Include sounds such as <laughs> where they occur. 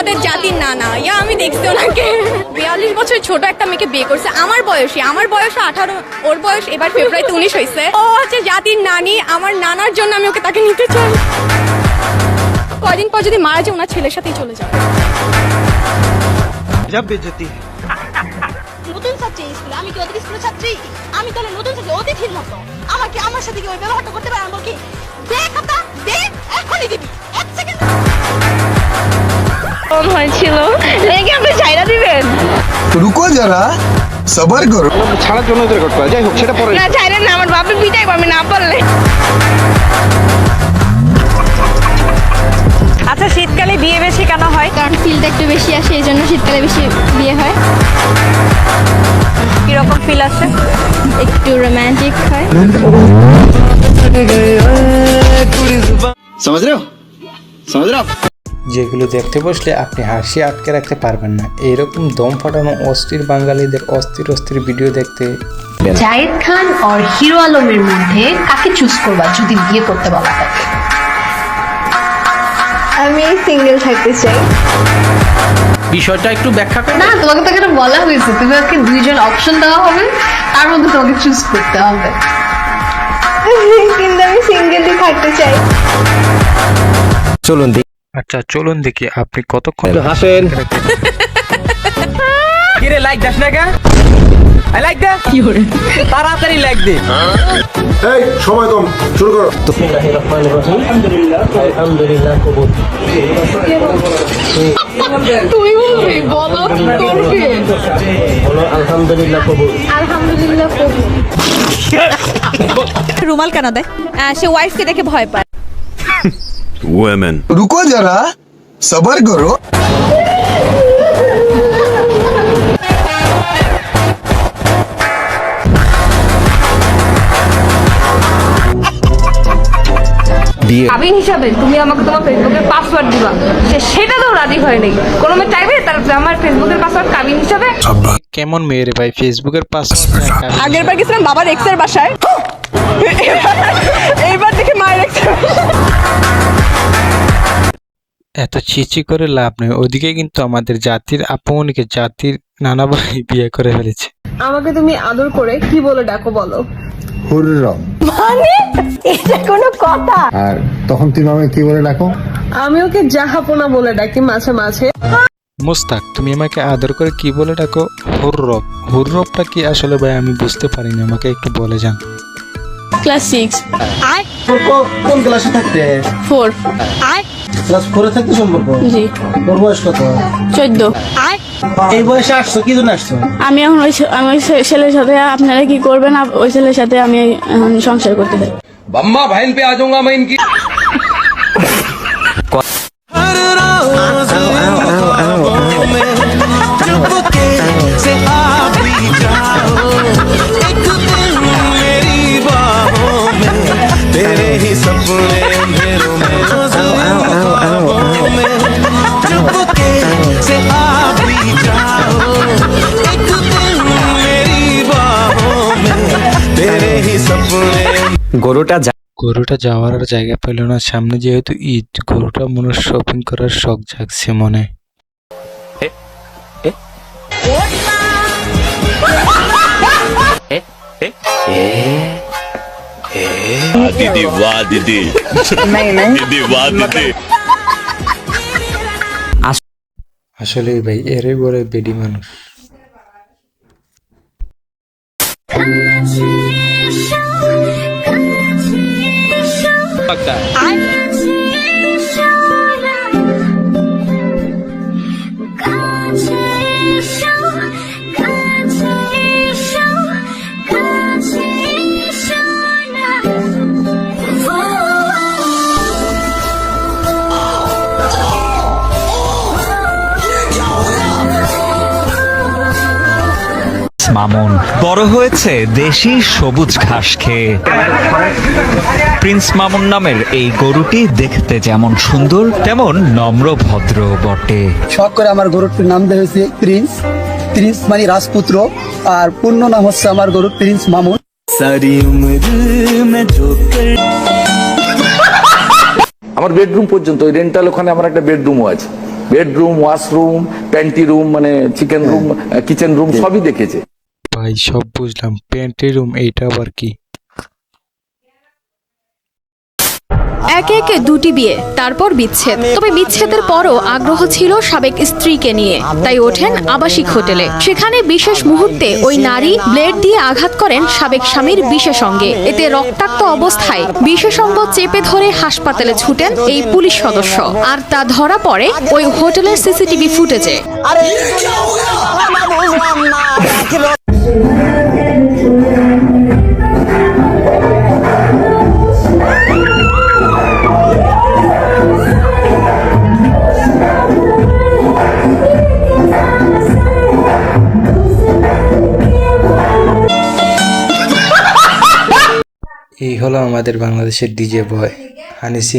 আমাদের জাতির না না ইয়া আমি দেখছি ওনাকে। বিয়াল্লিশ বছর ছোট একটা মেয়েকে বিয়ে করছে। আমার বয়সে আমার বয়স আঠারো ওর বয়স এবার ফেব্রুয়ারিতে উনিশ হয়েছে ও হচ্ছে জাতির নানি আমার নানার জন্য আমি ওকে তাকে নিতে চাই। কদিন পর যদি মারা যায় ওনার ছেলের সাথেই চলে যাবে। নতুন ছাত্রী স্কুলে আমি কি ওদের স্কুলের ছাত্রী? আমি তাহলে নতুন ছাত্রী অতিথির মতো। আমাকে আমার সাথে কি ওই ব্যবহারটা করতে পারে? আমি বলছি দেখ দেখ এখনই দিবি। এক সেকেন্ড। কম হয়েছিল। আপনি ছাইরা দিবেন। রুকো যারা সবার করো ছাড়ার জন্য করতে যাই হোক সেটা পরে। না না আমার বাপের পিটাই আমি না পারলে। আচ্ছা শীতকালে বিয়ে বেশি কেন হয়? কারণ ফিলটা একটু বেশি আসে এই জন্য শীতকালে বেশি বিয়ে হয়। কীরকম ফিল আসে একটু রোম্যান্টিক হয়। সমাজ রাও যেগুলো দেখতে বসলে আপনি হাসি আটকে রাখতে পারবেন না। এইরকম দম ফাটানো অস্থির বাঙালিদের অস্থির অস্থির ভিডিও দেখতে। জায়েদ খান আর হিরো আলমের মধ্যে কাকে চুজ করবা যদি বিয়ে করতে বলা হয়? আমি সিঙ্গেল থাকতে চাই। বিষয়টা একটু ব্যাখ্যা করে না তোমাকে তো এখানে বলা হয়েছে। তোমাকে দুইজন অপশন দেওয়া হবে তার মধ্যে তোমাকে চুজ করতে হবে। কিন্তু আমি সিঙ্গেলই থাকতে চাই। চলুন আচ্ছা চলুন দেখি আপনি কতক্ষণ হাসেন। কিরে লাইক দাস না কে? আই লাইক দে। কি করে তাড়াতাড়ি লাইক দে। এই সময় কম শুরু করো। তুই বলবি বলো করবি? রুমাল কেন দেয়? সে ওয়াইফকে দেখে ভয় পায়। <laughs> रुको जरा सबर करो কাবিন হিসাবে তুমি আমাকে তোমার ফেসবুকের পাসওয়ার্ড দিবা সে সেটা তো রাজি হয় নাই কোনো মেয়ে চাইবে তার আমার ফেসবুকের পাসওয়ার্ড কাবিন হিসাবে কেমন মেয়ে রে ভাই ফেসবুকের পাসওয়ার্ড আগের বার গেছিলাম বাবার এক্সের বাসায় এইবার এত চিচি করে লাভ নেই। ওদিকে কিন্তু আমাদের জাতির আপমনিকে জাতির নানা ভাই বিয়ে করে ফেলেছে। আমাকে তুমি আদর করে কি বলে ডাকো বলো? হুররম। এটা কোনো কথা? আর তখন তুমি আমাকে কি বলে ডাকো? আমি ওকে জাহাপনা বলে ডাকি মাঝে মাঝে। মুস্তাক তুমি আমাকে আদর করে কি বলে ডাকো? হুররব। হুররবটা কি আসলে ভাই আমি বুঝতে পারিনি আমাকে একটু বলে যান। Class six. কোন ক্লাসে থাকতে? ফোর। ক্লাস ফোরে থাকতে সম্পর্ক জি তোর বয়স কত চোদ্দ এই বয়সে আসছো কি জন্য আসছো আমি এখন ওই ছে- আমি ওই ছে- ছেলের সাথে আপনারা কি করবেন আপ- ওই ছেলের সাথে আমি এখন সংসার করতে চাই बम्मा बहन पे आ जाऊंगा मैं इनकी গরুটা গরুটা যাওয়ার আর জায়গা পেল না। সামনে যেহেতু ঈদ গরুটা মনে শপিং করার শখ জাগছে মনে। দিদি বা দিদি। দিদি বা দিদি। আসলে ভাই এরে বলে বেডি মানুষ। কাছে মামুন বড় হয়েছে দেশি সবুজ ঘাস খেয়ে। প্রিন্স মামুন নামের এই গরুটি দেখতে যেমন সুন্দর তেমন নম্র ভদ্র বটে। শখ করে আমার গরুটির নাম দেওয়া হয়েছে প্রিন্স। প্রিন্স মানে রাজপুত্র আর পূর্ণ নাম হচ্ছে আমার গরুর প্রিন্স মামুন। আমার বেডরুম পর্যন্ত ওই রেন্টাল ওখানে আমার একটা বেডরুমও আছে। বেডরুম ওয়াশরুম প্যান্টি রুম মানে চিকেন রুম কিচেন রুম সবই দেখেছে। ভাই সব বুঝলাম প্যান্টের রুম এইটা আবার কি একে একে দুটি বিয়ে তারপর বিচ্ছেদ তবে বিচ্ছেদের পরও আগ্রহ ছিল সাবেক স্ত্রীকে নিয়ে তাই ওঠেন আবাসিক হোটেলে সেখানে বিশেষ মুহূর্তে ওই নারী ব্লেড দিয়ে আঘাত করেন সাবেক স্বামীর বিশেষঙ্গে এতে রক্তাক্ত অবস্থায় বিশেষঙ্গ চেপে ধরে হাসপাতালে ছুটেন এই পুলিশ সদস্য আর তা ধরা পড়ে ওই হোটেলের সিসিটিভি ফুটেজে হলো আমাদের বাংলাদেশের ডিজে বয় হানি সিং।